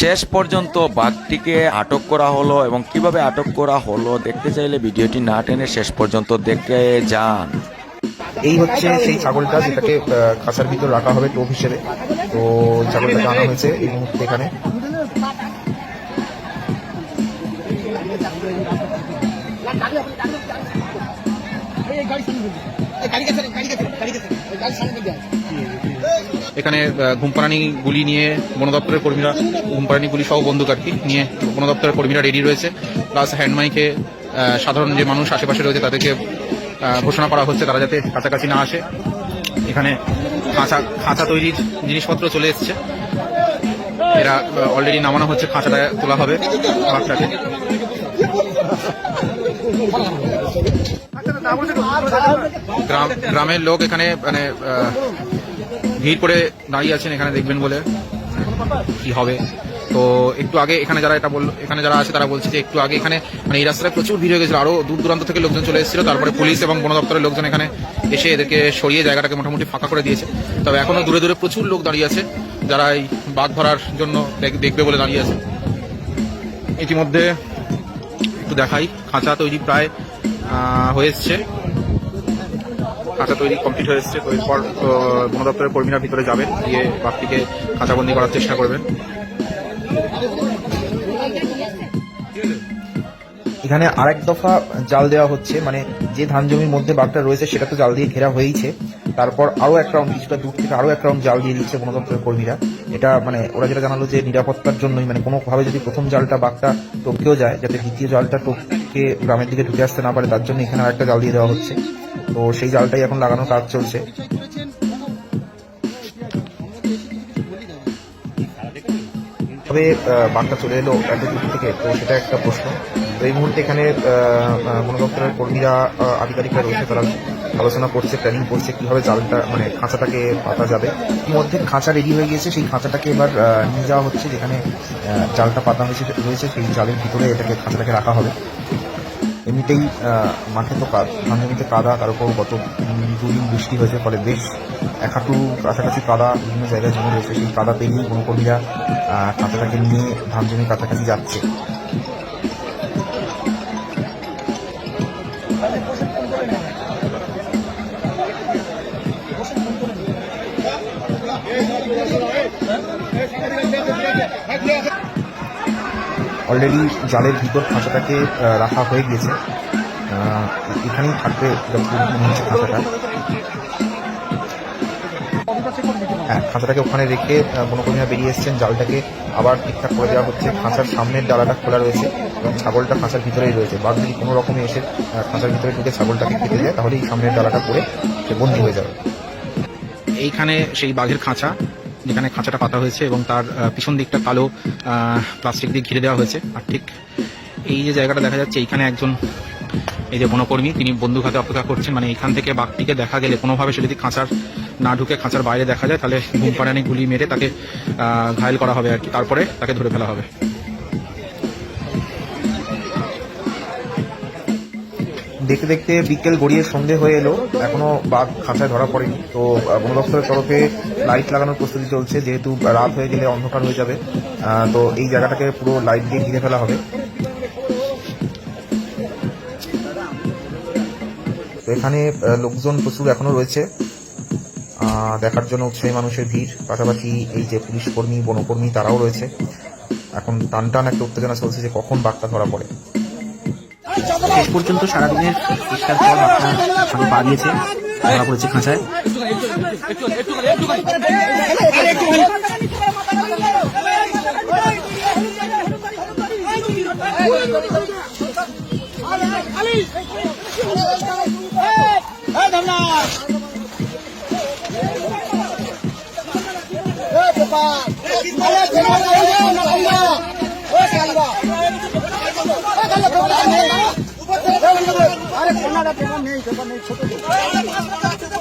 শেষ পর্যন্ত বাঘটিকে আটক করা হলো এবং কীভাবে আটক করা হলো দেখতে চাইলে ভিডিওটি না টেনে শেষ পর্যন্ত দেখে যান। এই হচ্ছে সেই ছাগলটা যেটাকে খাঁচার ভিতর রাখা হবে টোপ হিসেবে। তো ছাগলটাকে আনা হয়েছে এই মুহূর্তে এখানে। এখানে ঘুমপাড়ানি গুলি নিয়ে বন দপ্তরের কর্মীরা, ঘুমপাড়ানি গুলি সহ বন্দুক আর কি নিয়ে বন দপ্তরের কর্মীরা রেডি রয়েছে। প্লাস হ্যান্ডমাইকে সাধারণ যে মানুষ আশেপাশে রয়েছে তাদেরকে ঘোষণা করা হচ্ছে তারা যাতে কাছাকাছি না আসে। এখানে খাঁচা খাঁচা তৈরির জিনিসপত্র চলে এসছে। এরা অলরেডি নামানো হচ্ছে, খাঁচাটা তোলা হবে গ্রাম, গ্রামের লোক এখানে মানে ভিড় করে দাঁড়িয়ে আছেন, এখানে দেখবেন বলে কি হবে। তো একটু আগে এখানে যারা এটা বলল, এখানে যারা আছে তারা বলছে যে একটু আগে এখানে মানে এই রাস্তায় প্রচুর ভিড় হয়ে গেছিল। আরও দূর দূরান্ত থেকে লোকজন চলে এসেছিল, তারপরে পুলিশ এবং বন দপ্তরের লোকজন এখানে এসে এদেরকে সরিয়ে জায়গাটাকে মোটামুটি ফাঁকা করে দিয়েছে। তবে এখনও দূরে দূরে প্রচুর লোক দাঁড়িয়ে আছে, যারা এই বাঘ ধরার জন্য দেখ- দেখবে বলে দাঁড়িয়ে আছে। ইতিমধ্যে একটু দেখাই, খাঁচা তৈরি প্রায় হয়ে এসছে। খাঁচা তৈরি কমপ্লিট হয়ে এসছে, তো এরপর বন দপ্তরের কর্মীরা ভিতরে যাবেন, গিয়ে বাঘটিকে খাঁচাবন্দি করার চেষ্টা করবেন। এখানে আরেক দফা জাল দেওয়া হচ্ছে মানে যে ধান জমির মধ্যে বাঘটা রয়েছে সেটা তো জাল দিয়ে ঘেরা হয়েইছে। তারপর আরও এক রাউন্ড কিছুটা দূর থেকে আরও এক রাউন্ড জাল দিয়ে দিচ্ছে বন দপ্তরের কর্মীরা। এটা মানে ওরা যেটা জানালো যে নিরাপত্তার জন্যই মানে কোনোভাবে যদি প্রথম জালটা বাঘটা টপকেও যায়, যাতে দ্বিতীয় জালটা টপকে গ্রামের দিকে ঢুকে আসতে না পারে, তার জন্য এখানে আরেকটা জাল দিয়ে দেওয়া হচ্ছে। তো সেই জালটাই এখন লাগানোর কাজ চলছে। তবে বাঘটা চলে এলো এত থেকে, তো সেটা একটা প্রশ্ন। তো এই মুহূর্তে এখানে বন দপ্তরের কর্মীরা আধিকারিকরা রয়েছে, তারা আলোচনা করছে প্ল্যানিং করছে কীভাবে জালটা মানে খাঁচাটাকে পাতা যাবে। ইতিমধ্যে খাঁচা রেডি হয়ে গিয়েছে, সেই খাঁচাটাকে এবার নিয়ে যাওয়া হচ্ছে, যেখানে জালটা পাতা হয়েছে, রয়েছে, সেই জালের ভিতরে এটাকে, খাঁচাটাকে রাখা হবে। এমনিতেই মাঠে তো কা- মাঠে জমিতে কাদা, তার উপর গত দুদিন বৃষ্টি হয়েছে, ফলে বেশ এক হাঁটু কাছাকাছি কাদা বিভিন্ন জায়গায় জমে রয়েছে। সেই কাদা পেরিয়ে কোনো কর্মীরা কাঁচাটাকে নিয়ে ধান জমির কাছাকাছি যাচ্ছে। অলরেডি জালের ভিতর খাঁচাটাকে রাখা হয়ে গিয়েছে। এখানেই থাকবে খাঁচাটা। হ্যাঁ খাঁচাটাকে ওখানে রেখে বনকর্মীরা বেরিয়ে এসেছেন। জালটাকে আবার ঠিকঠাক করে দেওয়া হচ্ছে। খাঁচার সামনের ডালাটা খোলা রয়েছে এবং ছাগলটা খাঁচার ভিতরেই রয়েছে। বাঘ যদি কোনো রকমে এসে খাঁচার ভিতরে ঢুকে ছাগলটাকে খেতে যায় তাহলে এই সামনের ডালাটা করে সে বন্দি হয়ে যাবে। এইখানে সেই বাঘের খাঁচা। যেখানে খাঁচাটা পাতা হয়েছে এবং তার পিছন দিকটা কালো প্লাস্টিক দিয়ে ঘিরে দেওয়া হয়েছে। আর ঠিক এই যে জায়গাটা দেখা যাচ্ছে, এইখানে একজন এই যে বনকর্মী, তিনি বন্দুক হাতে অপেক্ষা করছেন। মানে এখান থেকে বাঘটিকে দেখা গেলে কোনোভাবে সে যদি খাঁচার না ঢুকে, খাঁচার বাইরে দেখা যায়, তাহলে ঘুম পাড়ানি গুলি মেরে তাকে ঘায়েল করা হবে আর কি। তারপরে তাকে ধরে ফেলা হবে। দেখতে দেখতে বিকেল গড়িয়ে সন্ধে হয়ে এলো। এখনও বাঘ খাঁচায় ধরা পড়েনি। তো বন দপ্তরের তরফে লাইট লাগানোর প্রস্তুতি চলছে। যেহেতু রাত হয়ে গেলে অন্ধকার হয়ে যাবে তো এই জায়গাটাকে পুরো লাইট দিয়ে ঘিরে ফেলা হবে। তো এখানে লোকজন প্রচুর এখনও রয়েছে। দেখার জন্য উৎসাহী মানুষের ভিড়। পাশাপাশি এই যে পুলিশ কর্মী, বনকর্মী, তারাও রয়েছে। এখন টান টান একটা উত্তেজনা চলছে যে কখন বাঘটা ধরা পড়ে। শেষ পর্যন্ত সারাদিনের চেষ্টার পর বাচ্চা ভালো পা ধরা পড়েছে খাঁচায়। আরে কোনাটা নেই নেই ছোট